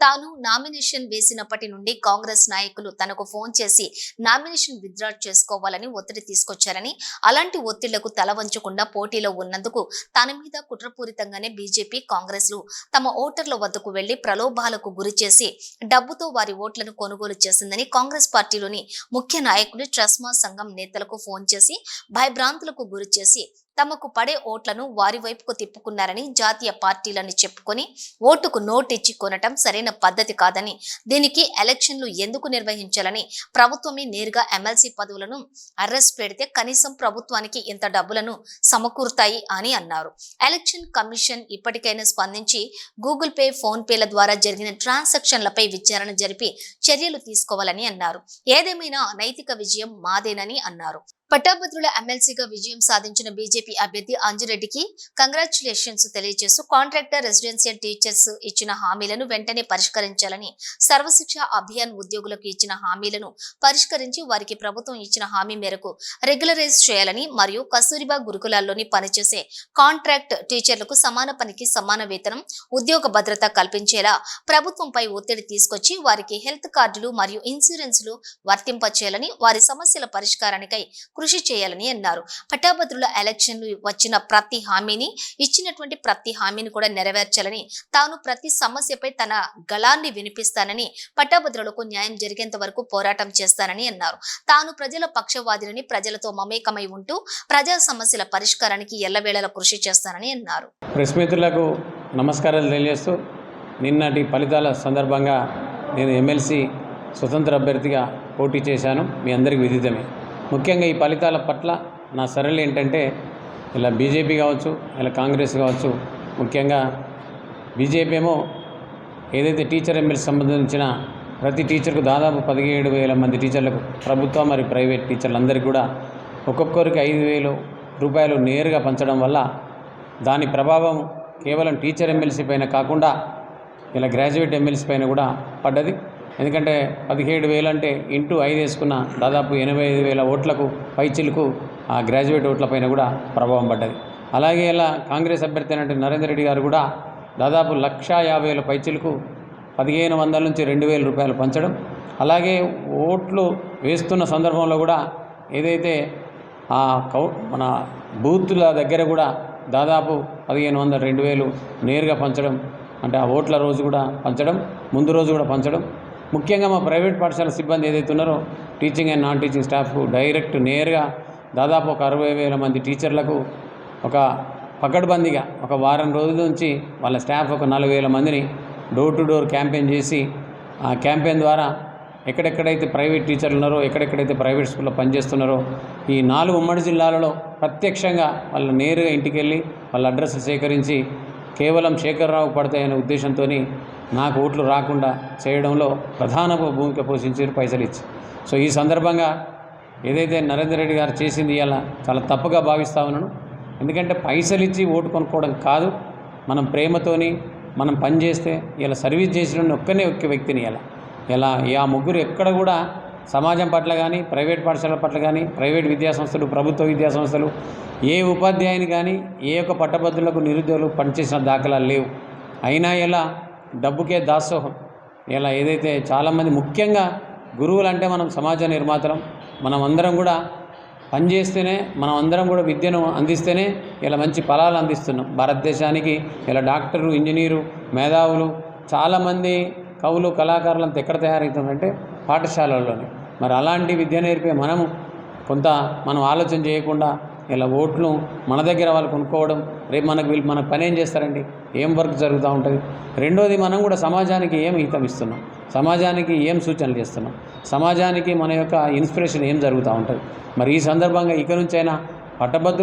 తాను నామినేషన్ వేసినప్పటి నుండి కాంగ్రెస్ నాయకులు తనకు ఫోన్ చేసి నామినేషన్ విత్డ్రా చేసుకోవాలని ఒత్తిడి తీసుకొచ్చారని అలాంటి ఒత్తిళ్ళకు తల వంచకుండా పోటీలో ఉన్నందుకు తన మీద కుట్రపూరితంగానే బీజేపీ కాంగ్రెస్లు తమ ఓటర్ల వద్దకు వెళ్ళి ప్రలోభాలకు గురి చేసి డబ్బుతో వారి ఓట్లను కొనుగోలు చేసిందని కాంగ్రెస్ పార్టీలోని ముఖ్య నాయకులు ట్రస్మా సంఘం నేతలకు ఫోన్ చేసి భయభ్రాంతులకు గురి చేసి తమకు పడే ఓట్లను వారి వైపుకు తిప్పుకున్నారని జాతీయ పార్టీలను చెప్పుకొని ఓటుకు నోటిచ్చి కొనటం సరైన పద్ధతి కాదని దీనికి ఎలక్షన్లు ఎందుకు నిర్వహించాలని ప్రభుత్వమే నేరుగా ఎమ్మెల్సీ పదవులను అరెస్ట్ పెడితే కనీసం ప్రభుత్వానికి ఇంత డబ్బులను సమకూరుతాయి అని అన్నారు. ఎలక్షన్ కమిషన్ ఇప్పటికైనా స్పందించి గూగుల్ పే ఫోన్ పేల ద్వారా జరిగిన ట్రాన్సాక్షన్లపై విచారణ జరిపి చర్యలు తీసుకోవాలని అన్నారు. ఏదేమైనా నైతిక విజయం మాదేనని అన్నారు. పట్టాభద్రుల ఎమ్మెల్సీగా విజయం సాధించిన బీజేపీ అభ్యర్థి అంజురెడ్డికి కంగ్రాచులేషన్స్ తెలియజేస్తూ కాంట్రాక్టర్ రెసిడెన్షియల్ టీచర్స్ ఇచ్చిన హామీలను వెంటనే పరిష్కరించాలని సర్వశిక్ష అభియాన్ ఉద్యోగులకు ఇచ్చిన హామీలను పరిష్కరించి వారికి ప్రభుత్వం ఇచ్చిన హామీ మేరకు రెగ్యులరైజ్ చేయాలని మరియు కస్తూరిబా గురుకులాల్లోని పనిచేసే కాంట్రాక్ట్ టీచర్లకు సమాన పనికి సమాన వేతనం ఉద్యోగ భద్రత కల్పించేలా ప్రభుత్వంపై ఒత్తిడి తీసుకొచ్చి వారికి హెల్త్ కార్డులు మరియు ఇన్సూరెన్స్లు వర్తింపచేయాలని వారి సమస్యల పరిష్కారానికై కృషి చేయాలని అన్నారు. పట్టాభద్రుల ఎలక్షన్లు వచ్చిన ప్రతి హామీని ఇచ్చినటువంటి ప్రతి హామీని కూడా నెరవేర్చాలని తాను ప్రతి సమస్యపై తన గళాన్ని వినిపిస్తానని పట్టాభద్రులకు న్యాయం జరిగేంత వరకు పోరాటం చేస్తానని అన్నారు. తాను ప్రజల పక్షవాదిని ప్రజలతో మమేకమై ఉంటూ ప్రజా సమస్యల పరిష్కారానికి ఎల్లవేళలా కృషి చేస్తానని అన్నారు. ప్రెస్ మిత్రులకు నమస్కారాలు తెలియజేస్తూ నిన్నటి ఫలితాల సందర్భంగా నేను ఎమ్మెల్సీ స్వతంత్ర అభ్యర్థిగా పోటీ చేశాను. మీ అందరికీ విదితమే. ముఖ్యంగా ఈ ఫలితాల పట్ల నా సరళి ఏంటంటే ఇలా బీజేపీ కావచ్చు ఇలా కాంగ్రెస్ కావచ్చు ముఖ్యంగా బీజేపీ ఏమో ఏదైతే టీచర్ ఎమ్మెల్యే సంబంధించిన ప్రతి టీచర్కు దాదాపు పదిహేడు వేల మంది టీచర్లకు ప్రభుత్వ మరియు ప్రైవేట్ టీచర్లందరికీ కూడా ఒక్కొక్కరికి ఐదు వేలు రూపాయలు నేరుగా పంచడం వల్ల దాని ప్రభావం కేవలం టీచర్ ఎమ్మెల్సీ పైన కాకుండా ఇలా గ్రాడ్యుయేట్ ఎమ్మెల్సీ పైన కూడా పడ్డది. ఎందుకంటే పదిహేడు వేలు అంటే ఇంటూ ఐదు వేసుకున్న దాదాపు ఎనభై ఐదు వేల ఓట్లకు పైచిలకు ఆ గ్రాడ్యుయేట్ ఓట్లపైన కూడా ప్రభావం పడ్డది. అలాగే ఇలా కాంగ్రెస్ అభ్యర్థి అయినటువంటి నరేందర్ రెడ్డి గారు కూడా దాదాపు లక్షా యాభై వేల పైచిలకు పదిహేను వందల నుంచి రెండు వేల రూపాయలు పంచడం. అలాగే ఓట్లు వేస్తున్న సందర్భంలో కూడా ఏదైతే ఆ కౌ మన బూత్ల దగ్గర కూడా దాదాపు పదిహేను వందల రెండు వేలు నేరుగా పంచడం అంటే ఆ ఓట్ల రోజు కూడా పంచడం ముందు రోజు కూడా పంచడం ముఖ్యంగా మా ప్రైవేట్ పాఠశాల సిబ్బంది ఏదైతే ఉన్నారో teaching and non teaching staff direct నేరుగా దాదాపు ఒక అరవై వేల మంది టీచర్లకు ఒక పకడ్బందీగా ఒక వారం రోజుల నుంచి వాళ్ళ స్టాఫ్ ఒక నలభై వేల మందిని డోర్ టు డోర్ క్యాంపెయిన్ చేసి ఆ క్యాంపెయిన్ ద్వారా ఎక్కడెక్కడైతే ప్రైవేట్ టీచర్లు ఉన్నారో ఎక్కడెక్కడైతే ప్రైవేట్ స్కూల్లో పనిచేస్తున్నారో ఈ నాలుగు ఉమ్మడి జిల్లాలలో ప్రత్యక్షంగా వాళ్ళు నేరుగా ఇంటికి వెళ్ళి వాళ్ళ అడ్రస్ సేకరించి కేవలం శేఖర్రావు పడతాయనే ఉద్దేశంతో నాకు ఓట్లు రాకుండా చేయడంలో ప్రధాన భూమిక పోషించారు పైసలు ఇచ్చి సో ఈ సందర్భంగా ఏదైతే నరేందర్ రెడ్డి గారు చేసింది ఇలా చాలా తప్పుగా భావిస్తా ఉన్నాను. ఎందుకంటే పైసలు ఇచ్చి ఓటు కొనుక్కోవడం కాదు. మనం ప్రేమతోని మనం పని చేస్తే ఇలా సర్వీస్ చేసిన ఒక్కనే ఒక్క వ్యక్తిని ఇలా ఇలా ఆ ముగ్గురు ఎక్కడ కూడా సమాజం పట్ల కానీ ప్రైవేట్ పాఠశాలల పట్ల కానీ ప్రైవేట్ విద్యాసంస్థలు ప్రభుత్వ విద్యాసంస్థలు ఏ ఉపాధ్యాయుని కానీ ఏ ఒక్క పట్టభద్రులకు నిరుద్యోగులు పనిచేసిన దాఖలాలు లేవు. అయినా ఎలా డబ్బుకే దాసోహం ఇలా ఏదైతే చాలామంది ముఖ్యంగా గురువులు అంటే మనం సమాజ నిర్మాతలం. మనం అందరం కూడా పనిచేస్తేనే మనం అందరం కూడా విద్యను అందిస్తేనే ఇలా మంచి ఫలాలు అందిస్తున్నాం. భారతదేశానికి ఇలా డాక్టరు ఇంజనీరు మేధావులు చాలామంది కవులు కళాకారులు అంత ఎక్కడ తయారవుతుందంటే పాఠశాలల్లోనే. మరి అలాంటి విద్య నేర్పే మనము కొంత మనం ఆలోచన చేయకుండా ఇలా ఓట్లు మన దగ్గర వాళ్ళు కొనుక్కోవడం రేపు మనకు వీళ్ళు మనకు పని ఏం చేస్తారండి? ఏం వర్క్ జరుగుతూ ఉంటుంది? రెండోది మనం కూడా సమాజానికి ఏం హితం ఇస్తున్నాం? సమాజానికి ఏం సూచనలు చేస్తున్నాం? సమాజానికి మన యొక్క ఇన్స్పిరేషన్ ఏం జరుగుతూ ఉంటుంది? మరి ఈ సందర్భంగా ఇక నుంచైనా పట్టభద్రులు